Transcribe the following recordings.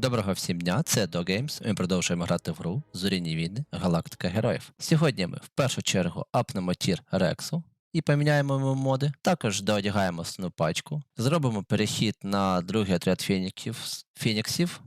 Доброго всім дня, це DoGames. Ми продовжуємо грати в гру Зоріні війни Галактика Героїв. Сьогодні ми в першу чергу апнемо тір Рексу і поміняємо йому моди. Також доодягаємо основну пачку. Зробимо перехід на другий отряд фініків, фініксів.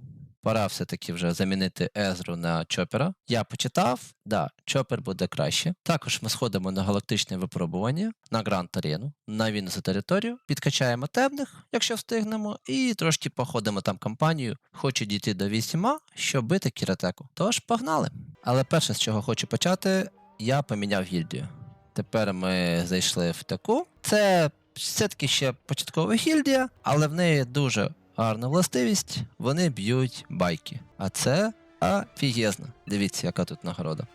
Пора все-таки вже замінити Езру на Чопера. Я почитав, да, Чопер буде краще. Також ми сходимо на галактичне випробування на Гранд Арену, на війну за територію, підкачаємо темних, якщо встигнемо, і трошки походимо там кампанію. Хочу дійти до 8, щоб бити кіратеку. Тож погнали. Але перше, з чого хочу почати, я поміняв гільдію. Тепер ми зайшли в таку. Це все-таки ще початкова гільдія, але в неї дуже гарна властивість. Вони б'ють байки. А це офігезно. Дивіться, яка тут нагорода.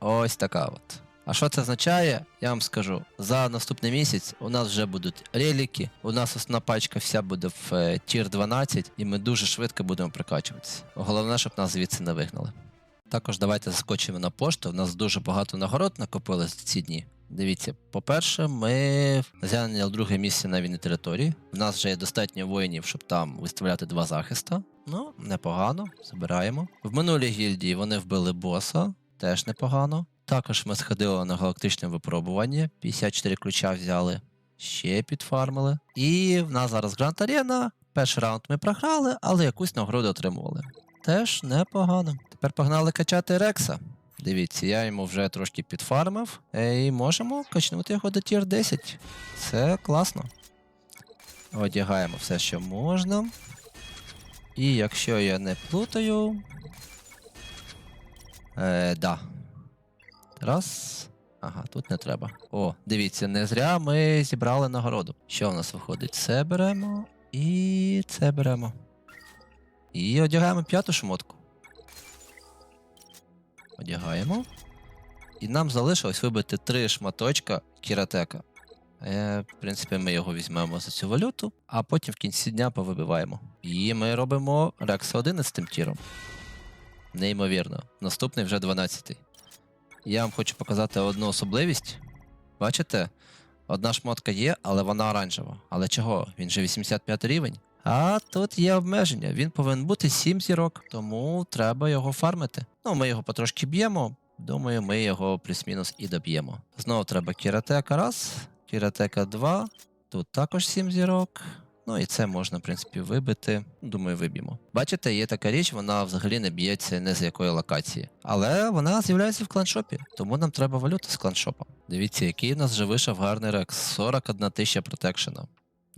Ось така от. А що це означає? Я вам скажу. За наступний місяць у нас вже будуть реліки, у нас основна пачка вся буде в е, тір 12, і ми дуже швидко будемо прокачуватися. Головне, щоб нас звідси не вигнали. Також давайте заскочимо на пошту. У нас дуже багато нагород накопилось ці дні. Дивіться, по-перше, ми зайняли друге місце на війні території. У нас вже є достатньо воїнів, щоб там виставляти два захиста. Ну, непогано, забираємо. В минулій гільдії вони вбили боса, теж непогано. Також ми сходили на галактичне випробування, 54 ключа взяли, ще підфармили. І в нас зараз Гранд Арена. Перший раунд ми програли, але якусь нагороду отримували. Теж непогано. Тепер погнали качати Рекса. Дивіться, я йому вже трошки підфармив, е, і можемо качнути його до тір 10. Це класно. Одягаємо все, що можна. І якщо я не плутаю. Е, да. Раз. Ага, тут не треба. О, дивіться, не зря ми зібрали нагороду. Що в нас виходить? Це беремо. І це беремо. І одягаємо п'яту шмотку. Одягаємо. І нам залишилось вибити три шматочка кіратека. Е, в принципі, ми його візьмемо за цю валюту, а потім в кінці дня повибиваємо. І ми робимо Рекса 11 тіром. Неймовірно. Наступний вже 12-й. Я вам хочу показати одну особливість. Бачите? Одна шмотка є, але вона оранжева. Але чого? Він же 85 рівень. А тут є обмеження. Він повинен бути 7 зірок, тому треба його фармити. Ну, ми його потрошки б'ємо. Думаю, ми його плюс-мінус і доб'ємо. Знову треба кіратека раз, кіратека 2. Тут також 7 зірок. Ну і це можна, в принципі, вибити. Думаю, виб'ємо. Бачите, є така річ, вона взагалі не б'ється не з якої локації. Але вона з'являється в кланшопі, тому нам треба валюта з кланшопа. Дивіться, який в нас вже вийшов гарний рекс. 41 тисяча протекшена.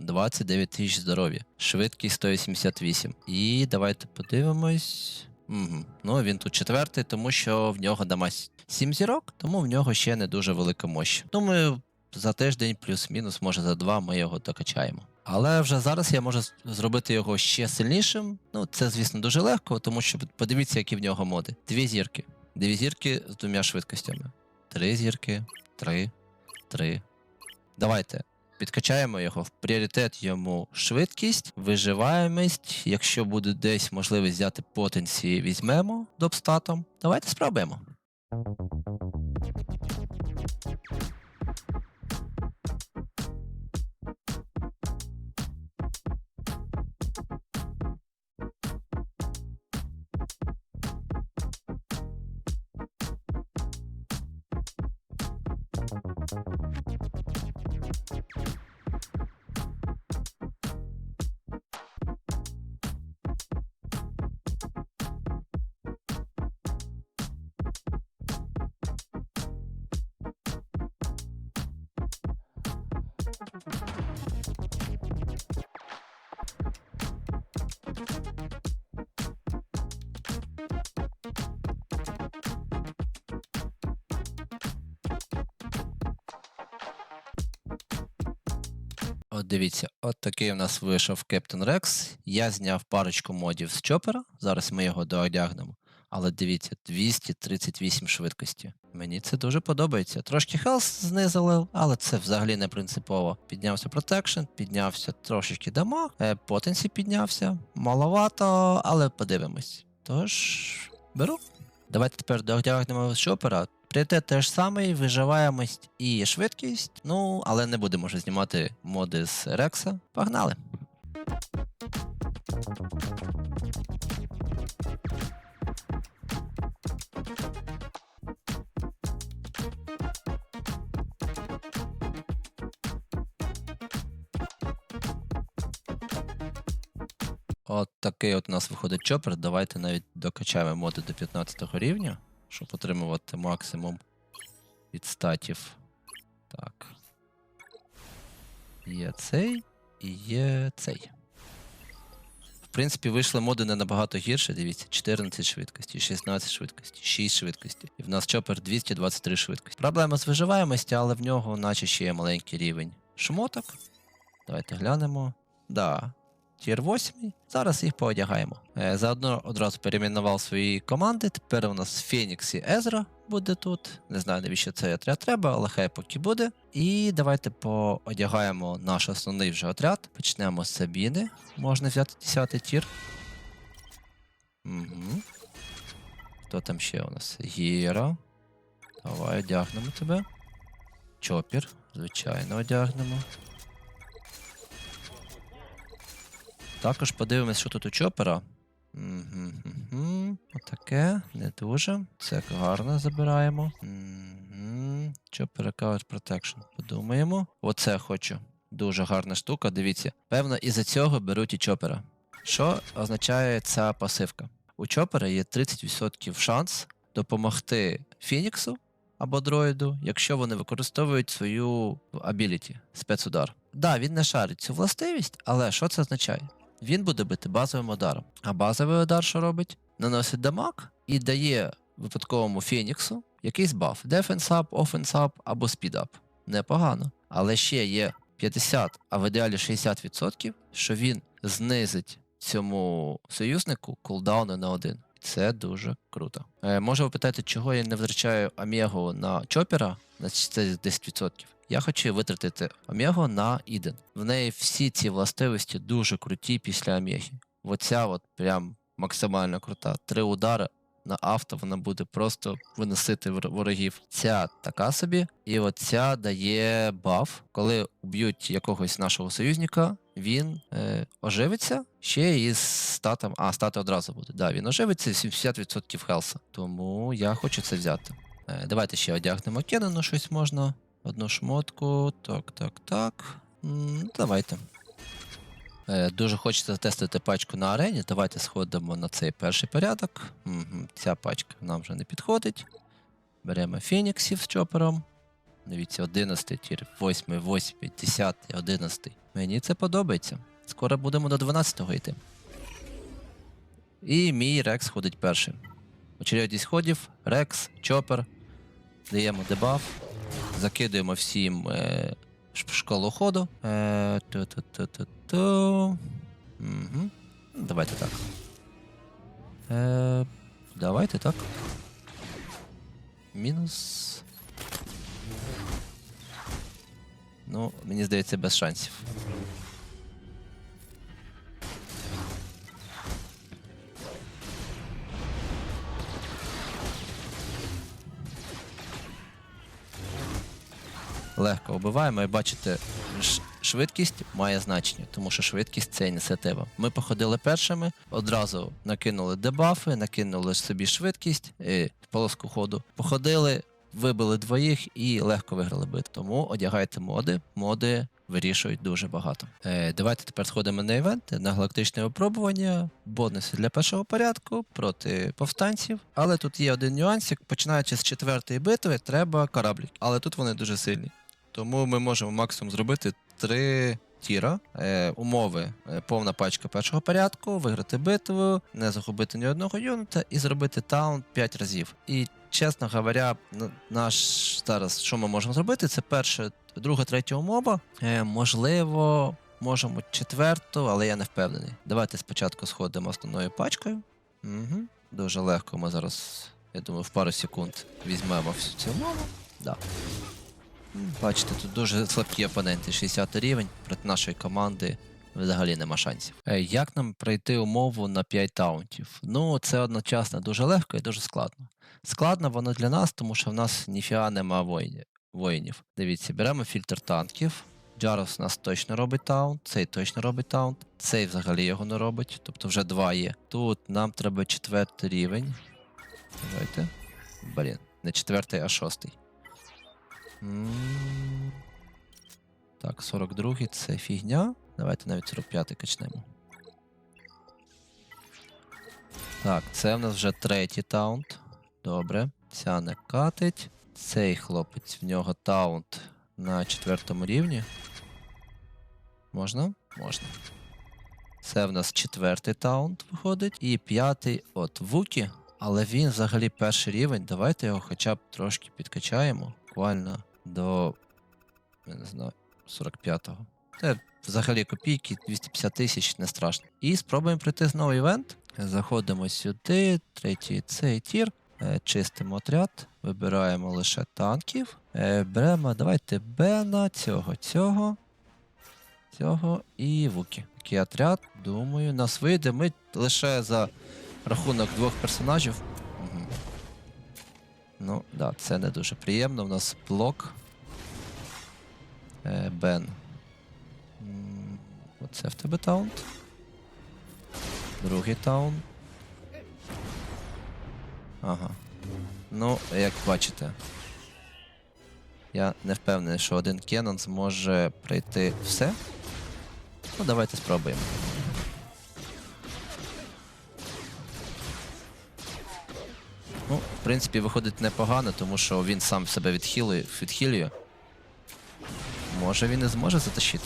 29 тисяч здоров'я, швидкість 188. І давайте подивимось. Угу. Ну, він тут четвертий, тому що в нього дома 7 зірок, тому в нього ще не дуже велика мощь. Думаю, за тиждень плюс-мінус, може за два ми його докачаємо. Але вже зараз я можу зробити його ще сильнішим. Ну, це, звісно, дуже легко, тому що подивіться, які в нього моди. Дві зірки. Дві зірки з двома швидкостями. Три зірки, три, три. Давайте. Підкачаємо його в пріоритет йому швидкість, виживаємість. Якщо буде десь можливість взяти потенції, візьмемо допстатом. Давайте спробуємо. От дивіться, от такий у нас вийшов Кептен Рекс. Я зняв парочку модів з чопера. Зараз ми його доодягнемо. Але дивіться, 238 швидкості. Мені це дуже подобається. Трошки хелс знизили, але це взагалі не принципово. Піднявся протекшн, піднявся трошечки дамаг, е, потенсі піднявся. Маловато, але подивимось. Тож, беру. Давайте тепер доодягнемо з чопера. Пріоритет теж самий, виживаємость і швидкість. Ну, але не будемо вже знімати моди з Рекса. Погнали! Такий от у нас виходить чопер. Давайте навіть докачаємо моди до 15 рівня, щоб отримувати максимум від статів. Так. Є цей і є цей. В принципі, вийшли моди не набагато гірше. Дивіться, 14 швидкості, 16 швидкості, 6 швидкості. І в нас чопер 223 швидкості. Проблема з виживаємості, але в нього, наче ще є маленький рівень шмоток. Давайте глянемо. Да. Тір 8. Зараз їх поодягаємо. Е, заодно одразу перейменував свої команди. Тепер у нас Фенікс і Езра буде тут. Не знаю, навіщо цей отряд треба, але хай поки буде. І давайте поодягаємо наш основний вже отряд. Почнемо з Сабіни. Можна взяти 10 тір. Угу. Хто там ще у нас? Гіра. Давай одягнемо тебе. Чопір, звичайно, одягнемо. Також подивимось, що тут у чопера. Угу, Отаке, не дуже. Це гарно забираємо. Угу. Чопер Recovered Protection. Подумаємо. Оце хочу. Дуже гарна штука. Дивіться. Певно, із-за цього беруть і чопера. Що означає ця пасивка? У чопера є 30% шанс допомогти Фініксу або дроїду, якщо вони використовують свою абіліті, спецудар. Да, він не шарить цю властивість, але що це означає? Він буде бити базовим ударом. А базовий удар що робить? Наносить дамаг і дає випадковому Феніксу якийсь баф: Defense Up, Offense Up або Speed Up. Непогано. Але ще є 50, а в ідеалі 60%, що він знизить цьому союзнику кулдауни на один. Це дуже круто. Е, може ви питаєте, чого я не втрачаю Омегу на Чопера на це 10%. Я хочу витратити Омегу на Іден. В неї всі ці властивості дуже круті після Омеги. Оця от прям максимально крута. Три удари на авто вона буде просто виносити ворогів. Ця така собі, і оця дає баф. Коли уб'ють якогось нашого союзника, він е, оживиться ще із статом. А, стати одразу буде. Да, він оживиться 70% хелса. Тому я хочу це взяти. Е, давайте ще одягнемо Кеннену щось можна. Одну шмотку. Так, так, так. М, давайте. Е, Дуже хочеться затестити пачку на арені. Давайте сходимо на цей перший порядок. Ця пачка нам вже не підходить. Беремо Феніксів з чопером. Дивіться, 11 тір, 8, 8, 10, 11. Мені це подобається. Скоро будемо до 12-го йти. І мій Рекс ходить першим. Очередність ходів, Рекс, Чопер. Даємо дебаф. Закидуємо всім е, школу ходу. Е, ту-ту-ту-ту-ту. Угу. Давайте так. Е, давайте так. Мінус. Ну, мені здається, без шансів. Легко вбиваємо і бачите, швидкість має значення, тому що швидкість це ініціатива. Ми походили першими, одразу накинули дебафи, накинули собі швидкість, і полоску ходу. Походили, вибили двоїх і легко виграли бит. Тому одягайте моди. Моди вирішують дуже багато. Е, давайте тепер сходимо на івент, на галактичне випробування, бонуси для першого порядку проти повстанців. Але тут є один нюансик. Починаючи з четвертої битви, треба кораблі. Але тут вони дуже сильні. Тому ми можемо максимум зробити три тіра. Е, умови е, повна пачка першого порядку, виграти битву, не загубити ні одного юнита і зробити таун 5 разів. І чесно говоря, наш зараз, що ми можемо зробити, це перше, друга, третя умова. Е, можливо, можемо четверту, але я не впевнений. Давайте спочатку сходимо основною пачкою. Угу. Дуже легко ми зараз, я думаю, в пару секунд візьмемо всю цю умову. Да. Бачите, тут дуже слабкі опоненти, 60 рівень проти нашої команди. Взагалі нема шансів. Е, Як нам пройти умову на 5 таунтів? Ну, це одночасно дуже легко і дуже складно. Складно воно для нас, тому що в нас ніфіга нема воїнів. Дивіться, беремо фільтр танків. Джарус у нас точно робить таунт, цей точно робить таунт, цей взагалі його не робить, тобто вже два є. Тут нам треба четвертий рівень. Давайте. Блін, не четвертий, а шостий. Так, 42 це фігня. Давайте навіть 45-й качнемо. Так, це в нас вже третій таунт. Добре. Ця не катить. Цей хлопець в нього таунт на четвертому рівні. Можна? Можна. Це в нас четвертий таунт виходить. І п'ятий от Вукі. Але він взагалі перший рівень. Давайте його хоча б трошки підкачаємо. Буквально до. Я не знаю, 45-го. Це взагалі копійки, 250 тисяч, не страшно. І спробуємо пройти знову івент. Заходимо сюди, третій цей тір. Е, Чистимо отряд, вибираємо лише танків. Е, Беремо, давайте Бена, цього, цього, цього і Вукі. Такий отряд, думаю, нас вийде. Ми лише за рахунок двох персонажів. Ну, да, це не дуже приємно. У нас блок. Е, Бен. Оце в тебе таунт. Другий таунт. Ага. Ну, як бачите, я не впевнений, що один Кеннон зможе пройти все. Ну, давайте спробуємо. В принципі, виходить непогано, тому що він сам себе відхилює, відхилює. Може він і зможе затащити.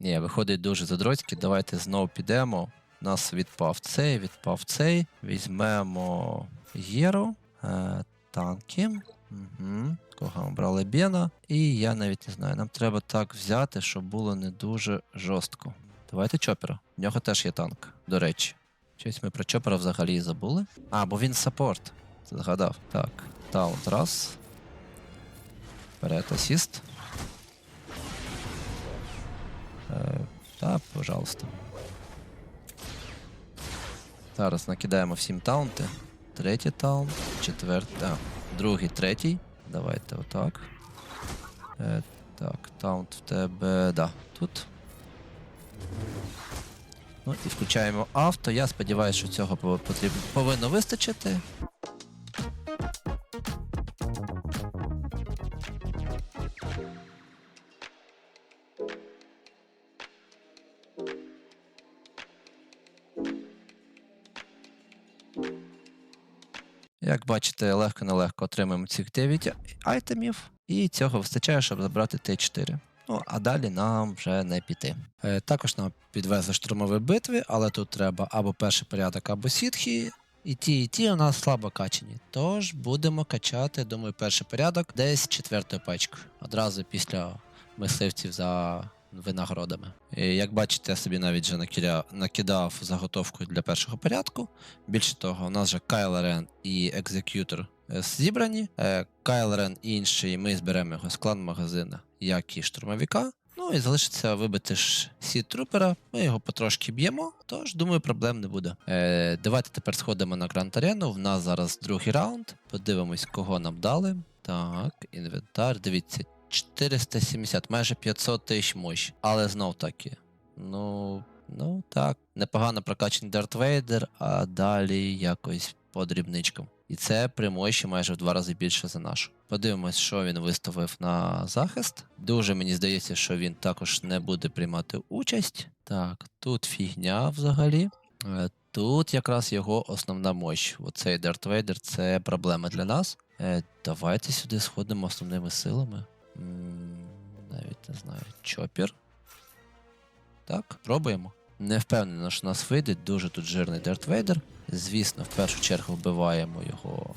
Ні, виходить дуже задроцьки. Давайте знову підемо. Нас відпав цей, відпав цей. Візьмемо Єру, е, танки. Угу. Кого брали Бена. І я навіть не знаю. Нам треба так взяти, щоб було не дуже жорстко. Давайте чопера. В нього теж є танк, до речі. Щось ми про чопера взагалі забули. А, бо він саппорт. Згадав. Так, таунт раз. Вперед асіст. Е, та, пожалуйста. Зараз накидаємо всім таунти. Третій таунт, четвертий. А, другий, третій. Давайте отак. Е, так, таунт в тебе. Да, тут. Ну і включаємо авто. Я сподіваюся, що цього потрібно повинно вистачити. Як бачите, легко-нелегко отримаємо цих 9 айтемів, і цього вистачає, щоб забрати Т4. Ну, а далі нам вже не піти. Е, також нам підвезли штурмові битви, але тут треба або перший порядок, або сітхи. І ті, і ті у нас слабо качені. Тож будемо качати, думаю, перший порядок десь четвертою пачкою. Одразу після мисливців за винагородами. І, як бачите, я собі навіть вже накидав, заготовку для першого порядку. Більше того, у нас вже Кайл Рен і Екзекютор е, зібрані. Е, Кайл Рен інший, ми зберемо його з клан магазина, як і штурмовика. Ну і залишиться вибити ж сіт трупера. Ми його потрошки б'ємо, тож думаю, проблем не буде. Е, давайте тепер сходимо на Гранд Арену. В нас зараз другий раунд. Подивимось, кого нам дали. Так, інвентар. Дивіться, 470, майже 500 тисяч мощ. Але знов таки. Ну, ну так, непогано прокачаний Дарт Вейдер, а далі якось по дрібничкам. І це при мощі майже в два рази більше за нашу. Подивимось, що він виставив на захист. Дуже мені здається, що він також не буде приймати участь. Так, тут фігня взагалі. Е, Тут якраз його основна мощь. Оцей Дарт Вейдер це проблема для нас. Е, Давайте сюди сходимо основними силами. Навіть не знаю. Чопір. Так, пробуємо. Не впевнено, що нас вийде. Дуже тут жирний Дарт Вейдер. Звісно, в першу чергу вбиваємо його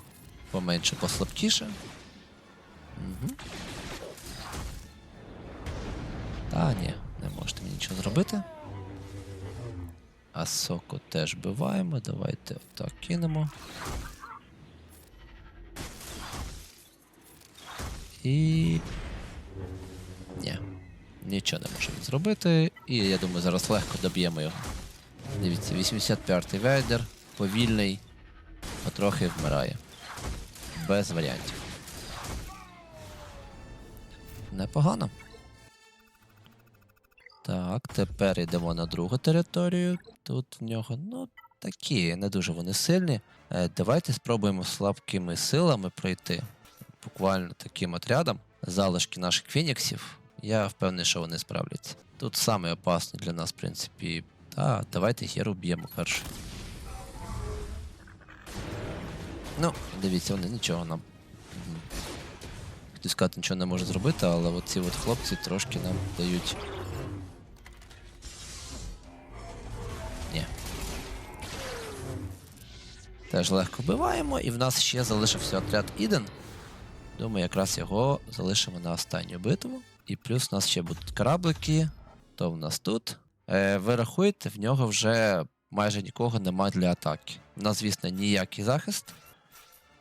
поменше, послабкіше. Угу. Та ні, не можете мені нічого зробити. А соку теж вбиваємо. Давайте отак кинемо. І. Ні. Нічого не можемо зробити. І я думаю, зараз легко доб'ємо його. Дивіться, 85-й вейдер, повільний, потрохи вмирає. Без варіантів. Непогано. Так, тепер йдемо на другу територію. Тут в нього, ну, такі, не дуже вони сильні. Е, давайте спробуємо слабкими силами пройти. Буквально таким отрядом. Залишки наших фініксів. Я впевнений, що вони справляться. Тут саме опасний для нас, в принципі, Та, давайте Геру б'ємо перше. Ну, дивіться, вони нічого нам. Хотів сказати, нічого не може зробити, але от ці от хлопці трошки нам дають. Ні. Теж легко вбиваємо, і в нас ще залишився отряд Іден. Думаю, якраз його залишимо на останню битву. І плюс у нас ще будуть кораблики. То в нас тут. Е, ви рахуєте, в нього вже майже нікого немає для атаки. У нас, звісно, ніякий захист,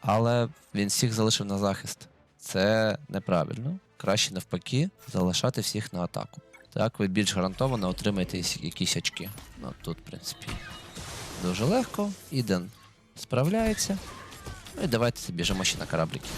але він всіх залишив на захист. Це неправильно. Краще навпаки залишати всіх на атаку. Так, ви більш гарантовано отримаєте якісь- очки. Ну тут, в принципі, дуже легко. Іден справляється. Ну і давайте біжимо ще на кораблики.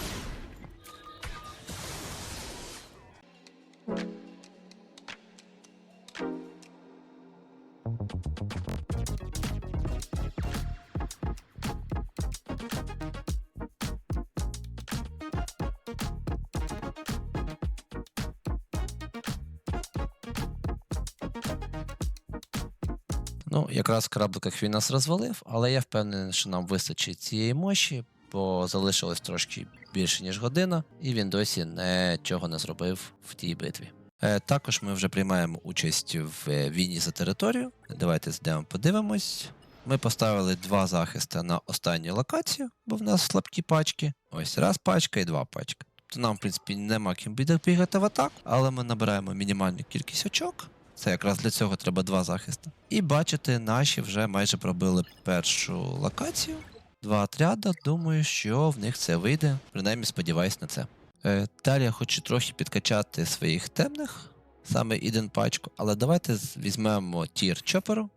Якраз в корабликах він нас розвалив, але я впевнений, що нам вистачить цієї мощі, бо залишилось трошки більше, ніж година, і він досі нічого не зробив в тій битві. Е, також ми вже приймаємо участь в е, війні за територію. Давайте зайдемо подивимось. Ми поставили два захисти на останню локацію, бо в нас слабкі пачки. Ось раз пачка і два пачки. Тобто нам, в принципі, нема ким бігати в атаку, але ми набираємо мінімальну кількість очок. Це якраз для цього треба два захисти. І бачите, наші вже майже пробили першу локацію. Два отряда. Думаю, що в них це вийде. Принаймні сподіваюсь на це. Е, далі я хочу трохи підкачати своїх темних, саме іден пачку, але давайте візьмемо тір чоперу.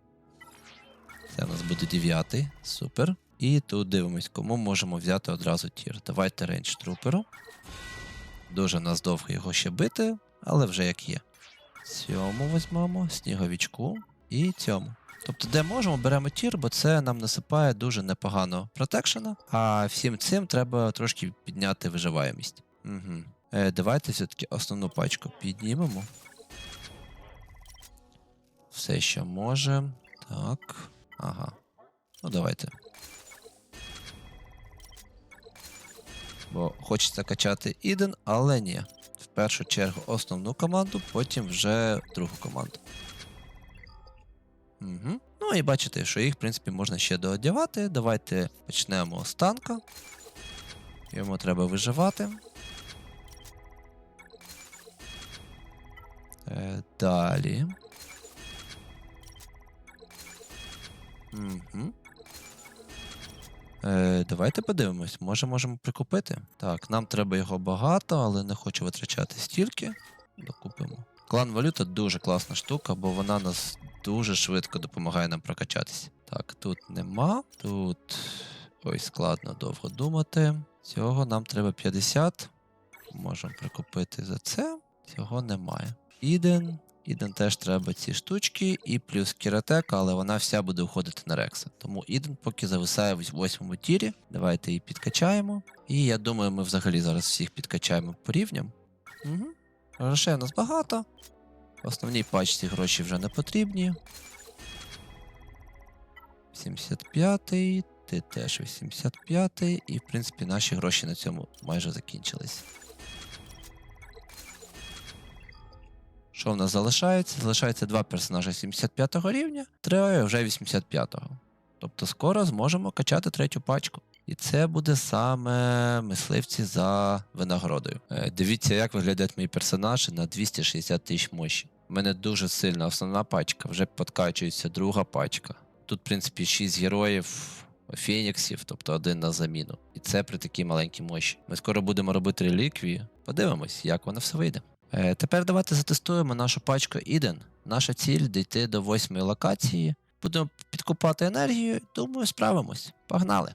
Це у нас буде дев'ятий, супер. І тут дивимось, кому можемо взяти одразу тір. Давайте рейндж труперу. Дуже нас довго його ще бити, але вже як є. Цьому візьмемо, сніговічку і цьому. Тобто, де можемо, беремо тір, бо це нам насипає дуже непогано протекшена, а всім цим треба трошки підняти виживаємість. Угу. Е, давайте все-таки основну пачку піднімемо. Все, що може. Так. Ага. Ну, давайте. Бо хочеться качати Іден, але ні. Першу чергу основну команду, потім вже другу команду. Угу. Ну і бачите, що їх, в принципі, можна ще доодягати. Давайте почнемо з танка. Йому треба виживати. Е, далі. Угу. Е, давайте подивимось, може можемо прикупити. Так, нам треба його багато, але не хочу витрачати стільки. Докупимо. Клан валюта дуже класна штука, бо вона нас дуже швидко допомагає нам прокачатися. Так, тут нема. Тут. Ой, складно довго думати. Цього нам треба 50. Можемо прикупити за це. Цього немає. Іден. Іден теж треба ці штучки, і плюс кіратека, але вона вся буде уходити на Рекса. Тому Іден поки зависає в восьмому тірі. Давайте її підкачаємо. І я думаю, ми взагалі зараз всіх підкачаємо по рівням. Угу. Грошей у нас багато. В основній пачці гроші вже не потрібні. 75-й, ти теж 85-й, і в принципі наші гроші на цьому майже закінчились. Що в нас залишається? Залишається два персонажі 75 го рівня, троє вже 85-го. Тобто скоро зможемо качати третю пачку. І це буде саме мисливці за винагородою. Е, дивіться, як виглядають мої персонажі на 260 тисяч мощі. У мене дуже сильна основна пачка, вже подкачується друга пачка. Тут, в принципі, 6 героїв, феніксів, тобто один на заміну. І це при такій маленькій мощі. Ми скоро будемо робити реліквії. Подивимось, як воно все вийде. Е, тепер давайте затестуємо нашу пачку Іден. Наша ціль дійти до восьмої локації. Будемо підкупати енергію. Думаю, справимось. Погнали!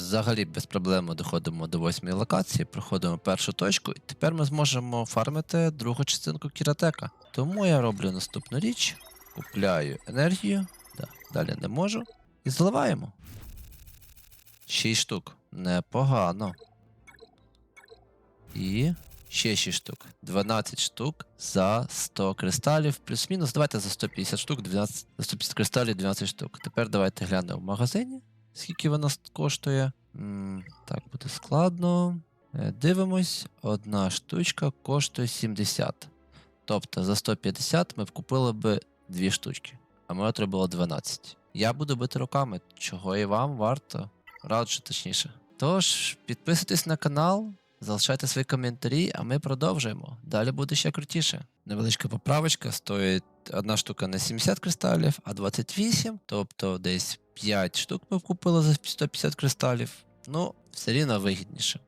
Взагалі без проблем доходимо до восьмої локації, проходимо першу точку, і тепер ми зможемо фармити другу частинку кіратека. Тому я роблю наступну річ: купляю енергію, да, далі не можу, і зливаємо. 6 штук. Непогано. І ще 6 штук. 12 штук за 100 кристалів. Плюс-мінус. Давайте за 150 штук, 12, за 150 кристалів 12 штук. Тепер давайте глянемо в магазині, скільки вона коштує. М, так, буде складно. Е, Дивимось, одна штучка коштує 70. Тобто за 150 ми б купили би дві штучки, а ми отримали 12. Я буду бити руками, чого і вам варто. Раджу точніше. Тож, підписуйтесь на канал, залишайте свої коментарі, а ми продовжуємо. Далі буде ще крутіше. Невеличка поправочка стоїть одна штука на 70 кристалів, а 28, тобто десь 5 штук ми купили за 150 кристалів. Ну, все рівно вигідніше.